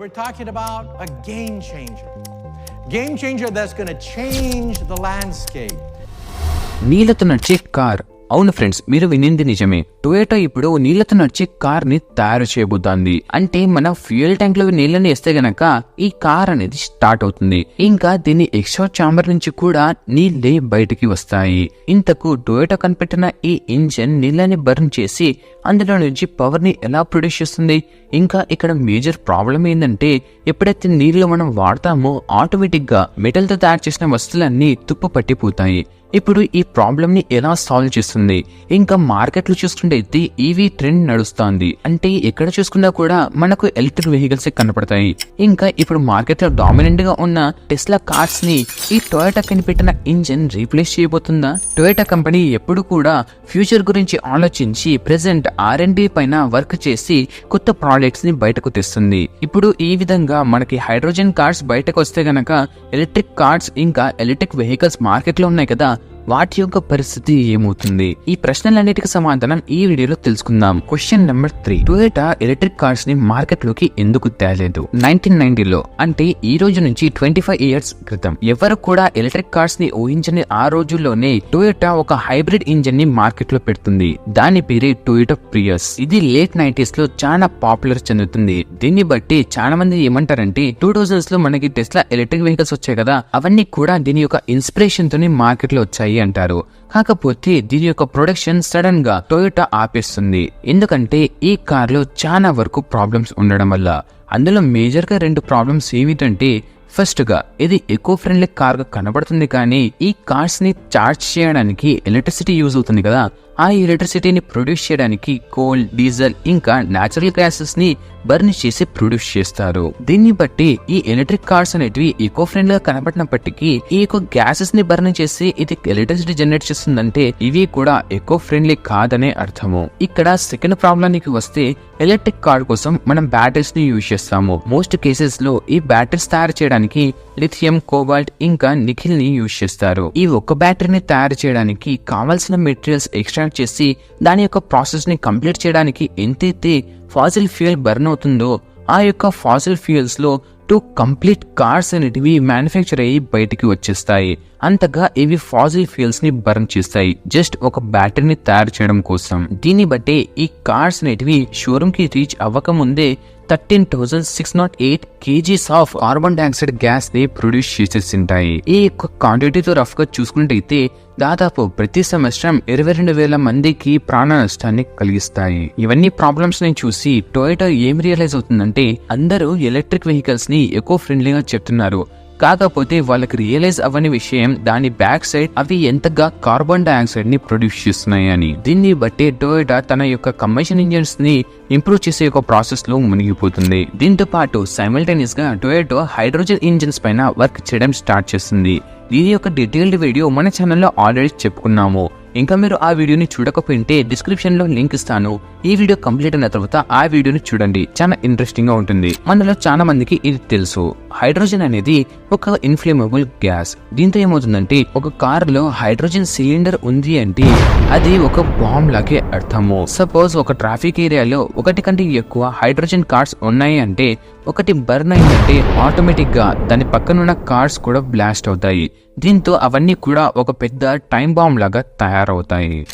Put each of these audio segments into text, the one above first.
We're talking about a game changer. Game changer that's going to change the landscape. ನೀಲತನ check car. అవును friends మీరు వినింది నిజమే. Toyota ఇప్పుడు నీళ్ళతో నడిచే కార్ని తయారు చేయబోతోంది. అంటే మన ఫ్యూయల్ ట్యాంక్లో నీళ్ళని వేస్తే గనక ఈ కార్ అనేది స్టార్ట్ అవుతుంది. ఇంకా దీని ఎక్స్ట్రా చాంబర్ నుంచి కూడా నీళ్ళే బయటికి వస్తాయి. ఇంతకు టొయోటా కనిపెట్టిన ఈ ఇంజన్ నీళ్ళని బర్న్ చేసి అందులో నుంచి పవర్ని ఎలా ప్రొడ్యూస్ చేస్తుంది? ఇంకా ఇక్కడ మేజర్ ప్రాబ్లం ఏంటంటే ఎప్పుడైతే నీళ్ళు మనం వాడతామో ఆటోమేటిక్గా మెటల్తో తయారు చేసిన వస్తువులన్నీ తుప్పు పట్టిపోతాయి. ఇప్పుడు ఈ ప్రాబ్లమ్ని ఎలా సాల్వ్ చేస్తుంది? ఇంకా మార్కెట్లో చూసుకుంటే అయితే ఈవీ ట్రెండ్ నడుస్తోంది. అంటే ఎక్కడ చూసుకున్నా కూడా మనకు ఎలక్ట్రిక్ వెహికల్స్ కనపడతాయి. ఇంకా ఇప్పుడు మార్కెట్లో డామినెంట్గా ఉన్న టెస్లా కార్స్ని ఈ టొయోటా కనిపెట్టిన ఇంజిన్ రీప్లేస్ చేయబోతుందా? టొయోటా కంపెనీ ఎప్పుడు కూడా ఫ్యూచర్ గురించి ఆలోచించి ప్రెసెంట్ ఆర్ అండ్ పైన వర్క్ చేసి కొత్త ప్రాజెక్ట్స్ని బయటకు తెస్తుంది. ఇప్పుడు ఈ విధంగా మనకి హైడ్రోజన్ కార్స్ బయటకు వస్తే గనక ఎలక్ట్రిక్ కార్స్ ఇంకా ఎలక్ట్రిక్ వెహికల్స్ మార్కెట్లో ఉన్నాయి కదా. వాటి యొక్క పరిస్థితి ఏమవుతుంది? ఈ ప్రశ్నలన్నిటికి సమాధానం ఈ వీడియోలో తెలుసుకుందాం. Question number three Toyota electric కార్స్ని మార్కెట్లోకి ఎందుకు తేలేదు? నైన్టీన్ నైన్టీలో అంటే ఈ రోజు నుంచి ట్వంటీ ఫైవ్ ఇయర్స్ క్రితం. ఎవరు కూడా ఎలక్ట్రిక్ కార్స్ని ఊహించని ఆ రోజుల్లోనే టొయోటా ఒక హైబ్రిడ్ ఇంజన్ని మార్కెట్లో పెడుతుంది. దాని పేరే టొయోటా ప్రియస్ ఇది లేట్ నైన్టీస్లో చాలా పాపులర్ చెందుతుంది. దీన్ని బట్టి చాలా మంది ఏమంటారంటే టూ థౌజండ్స్లో మనకి టెస్లా ఎలక్ట్రిక్ వెహికల్స్ వచ్చాయి కదా. అవన్నీ కూడా దీని యొక్క ఇన్స్పిరేషన్ తోని మార్కెట్లో వచ్చాయి. అంటారు. కాకపోతే దీని యొక్క ప్రొడక్షన్ సడన్గా టొయోటా ఆపేస్తుంది. ఎందుకంటే ఈ కార్లో చాలా వరకు ప్రాబ్లమ్స్ ఉండడం వల్ల. అందులో మేజర్గా రెండు ప్రాబ్లమ్స్ ఏమిటంటే ఫస్ట్గా ఇది ఎకో ఫ్రెండ్లీ కార్గా కనబడుతుంది కానీ ఈ కార్స్ని చార్జ్ చేయడానికి ఎలక్ట్రిసిటీ యూజ్ అవుతుంది కదా. ఆ ఎలక్ట్రిసిటీని ప్రొడ్యూస్ చేయడానికి కోల్ డీజిల్ ఇంకా న్యాచురల్ గ్యాసెస్ని బర్న్ చేసి ప్రొడ్యూస్ చేస్తారు. దీన్ని బట్టి ఈ ఎలక్ట్రిక్ కార్స్ అనేటివి ఈకో ఫ్రెండ్గా కనబడినప్పటికీ ఈ యొక్క గ్యాసెస్ని బర్న్ చేసి ఇది ఎలక్ట్రిసిటీ జనరేట్ చేస్తుందంటే ఇవి కూడా ఎకో ఫ్రెండ్లీ కాదనే అర్థము. ఇక్కడ సెకండ్ ప్రాబ్లానికి వస్తే ఎలక్ట్రిక్ కార్ కోసం మనం బ్యాటరీస్ని యూజ్ చేస్తాము. మోస్ట్ కేసెస్లో ఈ బ్యాటరీస్ తయారు చేయడానికి లిథియం కోబాల్ట్ ఇంకా నిఖిల్ని యూజ్ చేస్తారు. ఈ ఒక్క బ్యాటరీని తయారు చేయడానికి కావాల్సిన మెటీరియల్స్ ఎక్స్ట్రా ఎక్స్ట్రాక్ట్ చేసి దాని యొక్క ప్రాసెస్ని కంప్లీట్ చేయడానికి ఎంతైతే ఫాసిల్ ఫ్యూయల్ బర్న్ అవుతుందో ఆ యొక్క ఫాసిల్ ఫ్యూయల్స్లో టూ కంప్లీట్ కార్స్ అనేటివి మ్యానుఫ్యాక్చర్ అయ్యి బయటికి వచ్చేస్తాయి. అంతగా ఇవి ఫాజిల్ ఫ్యూయల్స్ని బర్న్ చేస్తాయి. జస్ట్ ఒక బ్యాటరీని తయారు చేయడం కోసం. దీన్ని బట్టి ఈ కార్స్ అనేటివి షోరూమ్కి రీచ్ అవ్వక ముందే thirteen thousand six nought eight KGs of carbon dioxide గ్యాస్ని ప్రొడ్యూస్ చేసేసింటాయి. ఈ యొక్క క్వాంటిటీతో రఫ్గా చూసుకుంటే దాదాపు ప్రతి సంవత్సరం ఇరవై రెండు వేల మందికి ప్రాణ నష్టాన్ని కలిగిస్తాయి. ఇవన్నీ ప్రాబ్లమ్స్ని చూసి టొయోటా ఏం రియలైజ్ అవుతుందంటే అందరూ ఎలక్ట్రిక్ వెహికల్స్ని ఎకో ఫ్రెండ్లీగా చెప్తున్నారు. కాకపోతే వాళ్ళకి రియలైజ్ అవ్వని విషయం దాని బ్యాక్ సైడ్ అవి ఎంతగా కార్బన్ డైఆక్సైడ్ని ప్రొడ్యూస్ చేస్తున్నాయని. దీన్ని బట్టి టొయోటా తన యొక్క కంబషన్ ఇంజిన్స్ని ఇంప్రూవ్ చేసే ఒక ప్రాసెస్లో మునిగిపోతుంది. దీంతో పాటు సైమల్టేనియస్గా టొయోటో హైడ్రోజన్ ఇంజిన్స్ పైన వర్క్ చేయడం స్టార్ట్ చేస్తుంది. దీని యొక్క డీటెయిల్డ్ వీడియో మన ఛానల్లో ఆల్రెడీ చెప్పుకున్నాము. ఇంకా మీరు ఆ వీడియోని చూడకపోయింటే డిస్క్రిప్షన్లో లింక్ ఇస్తాను. ఈ వీడియో కంప్లీట్ అయిన తర్వాత ఆ వీడియోని చూడండి. చాలా ఇంట్రెస్టింగ్గా ఉంటుంది. మనలో చాలా మందికి ఇది తెలుసు. హైడ్రోజన్ అనేది ఒక ఇన్ఫ్లేమబుల్ గ్యాస్ దీంతో ఏమవుతుందంటే ఒక కారులో హైడ్రోజన్ సిలిండర్ ఉంది అంటే అది ఒక బాంబ్ లాగే అర్థము. సపోజ్ ఒక ట్రాఫిక్ ఏరియాలో ఒకటి కంటే ఎక్కువ హైడ్రోజన్ కార్స్ ఉన్నాయి అంటే ఒకటి బర్న్ అయిందంటే ఆటోమేటిక్గా దాని పక్కనున్న కార్స్ కూడా బ్లాస్ట్ అవుతాయి. దీంతో అవన్నీ కూడా ఒక పెద్ద టైం బాంబ్ లాగా తయారవుతాయి.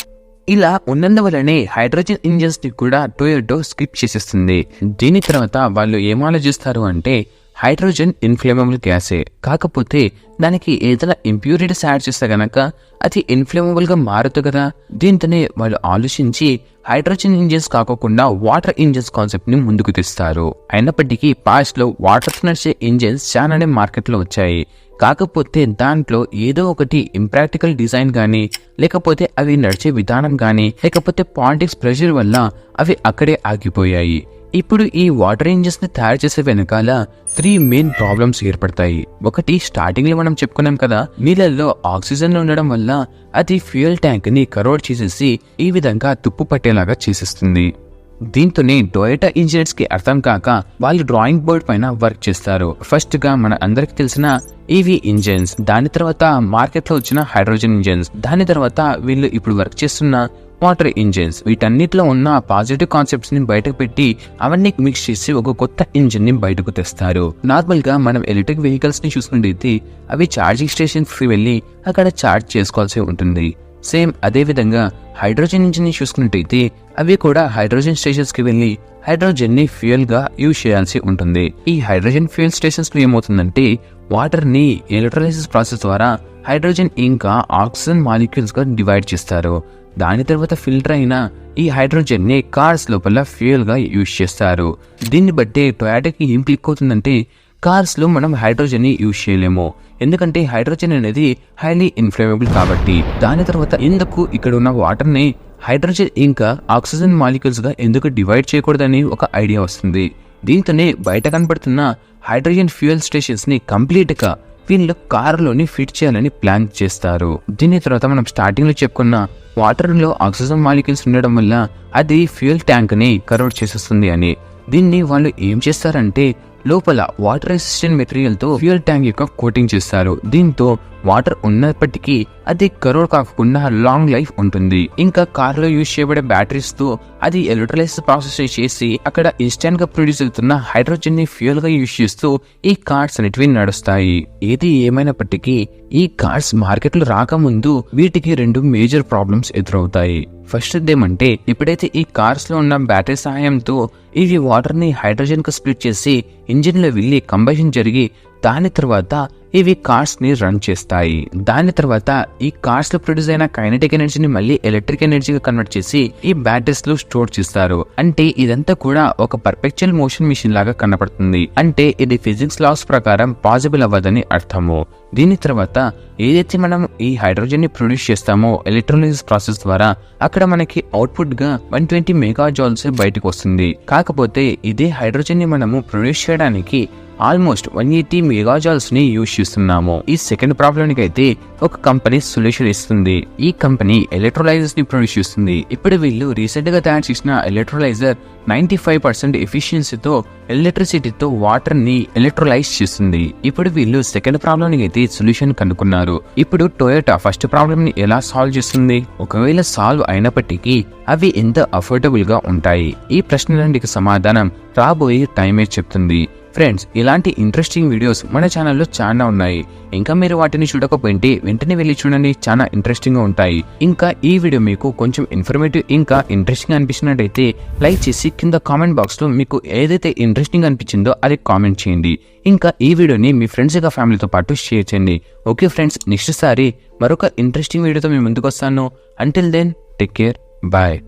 ఇలా ఉన్నందువలనే హైడ్రోజన్ ఇంజిన్స్ని కూడా టొయోటో స్కిప్ చేసేస్తుంది. దీని తర్వాత వాళ్ళు ఏం ఆలోచిస్తారు అంటే హైడ్రోజన్ ఇన్ఫ్లేమబుల్ గ్యాసే. కాకపోతే దానికి ఏదైనా ఇంప్యూరిటీస్ యాడ్ చేస్తే గనక అది ఇన్ఫ్లేమబుల్గా మారుతుంది కదా? దీంతోనే వాళ్ళు ఆలోచించి హైడ్రోజన్ ఇంజిన్స్ కాకుండా వాటర్ ఇంజిన్స్ కాన్సెప్ట్ని ముందుకు తీస్తారు. అయినప్పటికీ పాస్ట్లో వాటర్ నడిచే ఇంజిన్స్ చాలానే మార్కెట్లో వచ్చాయి. కాకపోతే దాంట్లో ఏదో ఒకటి ఇంప్రాక్టికల్ డిజైన్ కానీ లేకపోతే అవి నడిచే విధానం కానీ లేకపోతే పాలిటిక్స్ ప్రెషర్ వల్ల అవి అక్కడే ఆగిపోయాయి. ఇప్పుడు ఈ వాటర్ ఇంజిన్స్ని తయారు చేసే వెనకాల త్రీ మెయిన్ ప్రాబ్లమ్స్ ఏర్పడతాయి. ఒకటి స్టార్టింగ్లో మనం చెప్పుకున్నాం కదా నీళ్ళల్లో ఆక్సిజన్ ఉండడం వల్ల అది ఫ్యూయల్ ట్యాంక్ని కరోడ్ చేసేసి ఈ విధంగా తుప్పు పట్టేలాగా చేసేస్తుంది. దీంతోనే టొయోటా ఇంజనీర్స్కి అర్థం కాక వాళ్ళు డ్రాయింగ్ బోర్డ్ పైన వర్క్ చేస్తారు. ఫస్ట్గా మన అందరికి తెలిసిన ఈవీ ఇంజిన్స్ దాని తర్వాత మార్కెట్లో వచ్చిన హైడ్రోజన్ ఇంజిన్స్ దాని తర్వాత వీళ్ళు ఇప్పుడు వర్క్ చేస్తున్న వాటర్ ఇంజిన్స్. వీటన్నిటిలో ఉన్న పాజిటివ్ కాన్సెప్ట్స్ని బయటకు పెట్టి అవన్నీ మిక్స్ చేసి ఒక కొత్త ఇంజిన్ని బయటకు తెస్తారు. నార్మల్గా మనం ఎలక్ట్రిక్ వెహికల్స్ని చూసుకుంటే అవి ఛార్జింగ్ స్టేషన్స్కి వెళ్ళి అక్కడ ఛార్జ్ చేసుకోవాల్సి ఉంటుంది. సేమ్ అదే విధంగా హైడ్రోజన్ ఇంజిన్ని చూసుకున్నట్టయితే అవి కూడా హైడ్రోజన్ స్టేషన్స్కి వెళ్ళి హైడ్రోజన్ని ఫ్యూయల్గా యూజ్ చేయాల్సి ఉంటుంది. ఈ హైడ్రోజన్ ఫ్యూయల్ స్టేషన్స్లో ఏమవుతుందంటే వాటర్ని ఎలక్ట్రోలైసిస్ ప్రాసెస్ ద్వారా హైడ్రోజన్ ఇంకా ఆక్సిజన్ మాలిక్యూల్స్గా డివైడ్ చేస్తారు. దాని తర్వాత ఫిల్టర్ అయిన ఈ హైడ్రోజన్ని కార్స్ లోపల ఫ్యూయల్గా యూజ్ చేస్తారు. దీన్ని బట్టి టొయాటోకి ఏం క్లిక్ అవుతుందంటే కార్స్లో మనం హైడ్రోజన్ని యూజ్ చేయలేము. ఎందుకంటే హైడ్రోజన్ అనేది హైలీ ఇన్ఫ్లేమబుల్ కాబట్టి. దాని తర్వాత ఎందుకు ఇక్కడ ఉన్న వాటర్ని హైడ్రోజన్ ఇంకా ఆక్సిజన్ మాలిక్యూల్స్గా ఎందుకు డివైడ్ చేయకూడదని ఒక ఐడియా వస్తుంది. దీంతోనే బయట కనపడుతున్న హైడ్రోజన్ ఫ్యూయల్ స్టేషన్స్ని కంప్లీట్గా వీళ్ళు కారులోని ఫిట్ చేయాలని ప్లాన్ చేస్తారు. దీని తర్వాత మనం స్టార్టింగ్లో చెప్పుకున్న వాటర్లో ఆక్సిజన్ మాలిక్యూల్స్ ఉండడం వల్ల అది ఫ్యూయల్ ట్యాంక్ని కరోడ్ చేసేస్తుంది అని. దీన్ని వాళ్ళు ఏం చేస్తారంటే లోపల వాటర్ రెసిస్టెంట్ మెటీరియల్తో ఫ్యూయల్ ట్యాంక్ యొక్క కోటింగ్ చేస్తారు. దీంతో వాటర్ ఉన్నప్పటికీ అది కరోడ్ కాకుండా లాంగ్ లైఫ్ ఉంటుంది. ఇంకా కార్లో యూజ్ చేయబడే బ్యాటరీస్తో అది ఎలక్ట్రోలైసిస్ ప్రాసెస్ చేసి అక్కడ ఇన్స్టెంట్గా ప్రొడ్యూస్ అవుతున్న హైడ్రోజన్ని ఫ్యూయల్గా యూజ్ చేస్తూ ఈ కార్స్ అనేటివి నడుస్తాయి. ఏది ఏమైనప్పటికీ ఈ కార్స్ మార్కెట్లో రాకముందు వీటికి రెండు మేజర్ ప్రాబ్లమ్స్ ఎదురవుతాయి. ఫస్ట్ ఏమంటే ఎప్పుడైతే ఈ కార్స్లో ఉన్న బ్యాటరీ సహాయంతో ఇవి వాటర్ని హైడ్రోజన్కు స్ప్లిట్ చేసి ఇంజిన్లో వెళ్ళి కంబషన్ జరిగి దాని తర్వాత ఇవి కార్స్ని రన్ చేస్తాయి. దాని తర్వాత ఈ కార్స్లో ప్రొడ్యూస్ అయిన కైనటిక్ ఎనర్జీని మళ్ళీ ఎలక్ట్రిక్ ఎనర్జీగా కన్వర్ట్ చేసి ఈ బ్యాటరీస్లో స్టోర్ చేస్తారు. అంటే ఇదంతా కూడా ఒక పర్ఫెక్చువల్ మోషన్ మిషన్ లాగా కనపడుతుంది. అంటే ఇది ఫిజిక్స్ లాస్ ప్రకారం పాసిబుల్ అవ్వదని అర్థము. దీని తర్వాత ఏదైతే మనం ఈ హైడ్రోజన్ని ప్రొడ్యూస్ చేస్తామో ఎలక్ట్రోలైసిస్ ప్రాసెస్ ద్వారా అక్కడ మనకి అవుట్పుట్గా వన్ ట్వంటీ మెగా జాల్స్ బయటకు వస్తుంది. కాకపోతే ఇదే హైడ్రోజన్ని మనము ప్రొడ్యూస్ చేయడానికి ఆల్మోస్ట్ వన్ ఎయిటీ మెగాజాల్స్ని యూజ్ చేస్తున్నాము. ఈ సెకండ్ ప్రాబ్లమ్ అయితే ఒక కంపెనీ సొల్యూషన్ ఇస్తుంది. ఈ కంపెనీ ఎలక్ట్రోలైజర్స్ని ప్రొడ్యూస్ చేస్తుంది. ఇప్పుడు వీళ్ళు రీసెంట్గా తయారు చేసిన ఎలక్ట్రోలైజర్ నైన్టీ ఫైవ్ పర్సెంట్ ఎఫిషియన్సీతో ఎలక్ట్రిసిటీతో వాటర్ని ఎలక్ట్రోలైజ్ చేస్తుంది. ఇప్పుడు వీళ్ళు సెకండ్ ప్రాబ్లమ్ అయితే సొల్యూషన్ కనుక్కున్నారు. ఇప్పుడు టొయోటా ఫస్ట్ ప్రాబ్లమ్ని ఎలా సాల్వ్ చేస్తుంది? ఒకవేళ సాల్వ్ అయినప్పటికీ అవి ఎంత అఫోర్డబుల్గా ఉంటాయి? ఈ ప్రశ్నలకి సమాధానం రాబోయే టైమే చెప్తుంది. ఫ్రెండ్స్ ఇలాంటి ఇంట్రెస్టింగ్ వీడియోస్ మన ఛానల్లో చాలా ఉన్నాయి. ఇంకా మీరు వాటిని చూడకపోయింటే వెంటనే వెళ్ళి చూడండి చాలా ఇంట్రెస్టింగ్గా ఉంటాయి. ఇంకా ఈ వీడియో మీకు కొంచెం ఇన్ఫర్మేటివ్ ఇంకా ఇంట్రెస్టింగ్ అనిపించినట్టయితే లైక్ చేసి కింద కామెంట్ బాక్స్లో మీకు ఏదైతే ఇంట్రెస్టింగ్ అనిపించిందో అది కామెంట్ చేయండి. ఇంకా ఈ వీడియోని మీ ఫ్రెండ్స్ ఇంకా ఫ్యామిలీతో పాటు షేర్ చేయండి. ఓకే ఫ్రెండ్స్ నెక్స్ట్ సారి మరొక ఇంట్రెస్టింగ్ వీడియోతో మేము ముందుకు వస్తాను. Until then take care bye